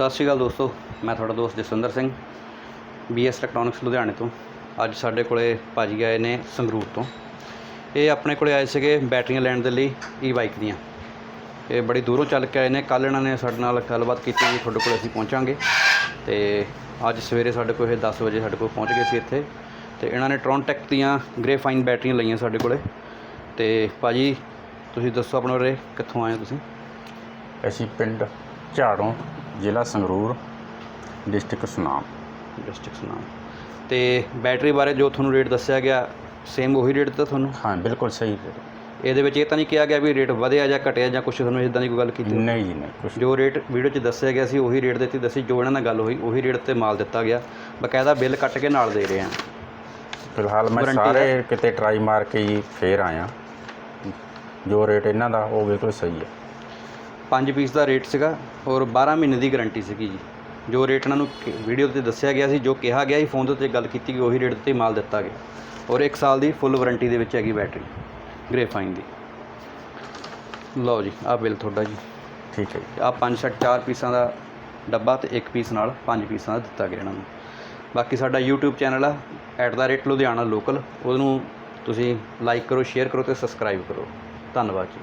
ਸਤਿ ਸ਼੍ਰੀ ਅਕਾਲ ਦੋਸਤੋ, ਮੈਂ ਤੁਹਾਡਾ ਦੋਸਤ ਜਸਵਿੰਦਰ ਸਿੰਘ ਬੀਐਸ ਇਲੈਕਟ੍ਰੋਨਿਕਸ ਲੁਧਿਆਣੇ ਤੋਂ। ਅੱਜ ਸਾਡੇ ਕੋਲੇ ਭਾਜੀ ਆਏ ਨੇ ਸੰਗਰੂਰ ਤੋਂ। ਇਹ ਆਪਣੇ ਕੋਲੇ ਆਏ ਸੀਗੇ ਬੈਟਰੀਆਂ ਲੈਣ ਦੇ ਲਈ ਈ ਬਾਈਕ ਦੀਆਂ। ਇਹ ਬੜੀ ਦੂਰੋਂ ਚੱਲ ਕੇ ਆਏ ਨੇ, ਕੱਲ੍ਹ ਇਹਨਾਂ ਨੇ ਸਾਡੇ ਨਾਲ ਗੱਲਬਾਤ ਕੀਤੀ ਵੀ ਤੁਹਾਡੇ ਕੋਲ ਅਸੀਂ ਪਹੁੰਚਾਂਗੇ। ਤੇ ਅੱਜ ਸਵੇਰੇ ਸਾਡੇ ਕੋਲ ਇਹ 10 ਵਜੇ ਸਾਡੇ ਕੋਲ ਪਹੁੰਚ ਗਏ ਸੀ ਇੱਥੇ। ਤੇ ਇਹਨਾਂ ਨੇ ਟ੍ਰੌਨਟੈਕ ਦੀਆਂ ਗ੍ਰੇਫਾਈਨ ਬੈਟਰੀਆਂ ਲਈਆਂ ਸਾਡੇ ਕੋਲੇ। ਤੇ ਭਾਜੀ, ਤੁਸੀਂ ਦੱਸੋ ਆਪਣੇ ਬਾਰੇ ਕਿੱਥੋਂ ਆਏ ਹੋ ਤੁਸੀਂ? ਅਸੀਂ ਪਿੰਡ ਝਾੜੋਂ ਜ਼ਿਲ੍ਹਾ ਸੰਗਰੂਰ ਡਿਸਟ੍ਰਿਕਟ ਸੁਨਾਮ। ਡਿਸਟ੍ਰਿਕਟ ਨਾਮ ਤੇ ਬੈਟਰੀ ਬਾਰੇ ਜੋ ਤੁਹਾਨੂੰ ਰੇਟ ਦੱਸਿਆ ਗਿਆ ਸੇਮ ਉਹੀ ਰੇਟ ਦਿੱਤਾ ਤੁਹਾਨੂੰ? ਹਾਂ ਬਿਲਕੁਲ ਸਹੀ ਰੇਟ। ਇਹਦੇ ਵਿੱਚ ਇਹ ਤਾਂ ਨਹੀਂ ਕਿਹਾ ਗਿਆ ਵੀ ਰੇਟ ਵਧਿਆ ਜਾਂ ਘਟਿਆ ਜਾਂ ਕੁਝ ਤੁਹਾਨੂੰ ਇਦਾਂ ਦੀ ਕੋਈ ਗੱਲ ਕੀਤੀ ਨਹੀਂ ਜੀ ਨਹੀਂ ਕੁਛ ਜੋ ਰੇਟ ਵੀਡੀਓ 'ਚ ਦੱਸਿਆ ਗਿਆ ਸੀ ਉਹੀ ਰੇਟ ਦਿੱਤੀ ਦੱਸੀ ਜੋ ਇਹਨਾਂ ਨਾਲ ਗੱਲ ਹੋਈ ਉਹੀ ਰੇਟ ਤੇ ਮਾਲ ਦਿੱਤਾ ਗਿਆ। ਬਕਾਇਦਾ ਬਿੱਲ ਕੱਟ ਕੇ ਨਾਲ ਦੇ ਰਹੇ ਆ ਫਿਲਹਾਲ ਮੈਂ ਸਾਰੇ ਕਿਤੇ ਟਰਾਈ ਮਾਰ ਕੇ ਹੀ ਫੇਰ ਆਇਆ। ਜੋ ਰੇਟ ਇਹਨਾਂ ਦਾ ਉਹ ਬਿਲਕੁਲ ਸਹੀ ਹੈ। 5 ਪੀਸ ਦਾ ਰੇਟ ਸੀਗਾ ਔਰ 12 ਮਹੀਨੇ ਦੀ ਗਾਰੰਟੀ ਸੀਗੀ ਜੀ। ਜੋ ਰੇਟ ਇਹਨਾਂ ਨੂੰ ਵੀਡੀਓ ਤੇ ਦੱਸਿਆ ਗਿਆ ਸੀ ਜੋ ਕਿਹਾ ਗਿਆ ਸੀ ਫੋਨ ਦੇ ਉੱਤੇ ਗੱਲ ਕੀਤੀ ਗਈ ਉਹੀ ਰੇਟ ਤੇ ਮਾਲ ਦਿੱਤਾ ਗਿਆ। ਔਰ 1 ਸਾਲ ਦੀ ਫੁੱਲ ਵਾਰੰਟੀ ਦੇ ਵਿੱਚ ਹੈਗੀ ਬੈਟਰੀ ਗ੍ਰੇਫਾਈਨ ਦੀ। ਲਓ ਜੀ ਆਹ ਬਿੱਲ ਤੁਹਾਡਾ ਜੀ। ਠੀਕ ਹੈ ਜੀ। ਆਹ ਪੰਜ ਸੈੱਟ ਚਾਰ ਪੀਸਾਂ ਦਾ ਡੱਬਾ ਤੇ ਇੱਕ ਪੀਸ ਨਾਲ ਪੰਜ ਪੀਸਾਂ ਦਾ ਦਿੱਤਾ ਗਿਆ ਇਹਨਾਂ ਨੂੰ। ਬਾਕੀ ਸਾਡਾ YouTube ਚੈਨਲ ਆ ਲੁਧਿਆਣਾ ਲੋਕਲ ਉਹਨੂੰ ਤੁਸੀਂ ਲਾਈਕ ਕਰੋ ਸ਼ੇਅਰ ਕਰੋ ਤੇ ਸਬਸਕ੍ਰਾਈਬ ਕਰੋ। ਧੰਨਵਾਦ ਜੀ।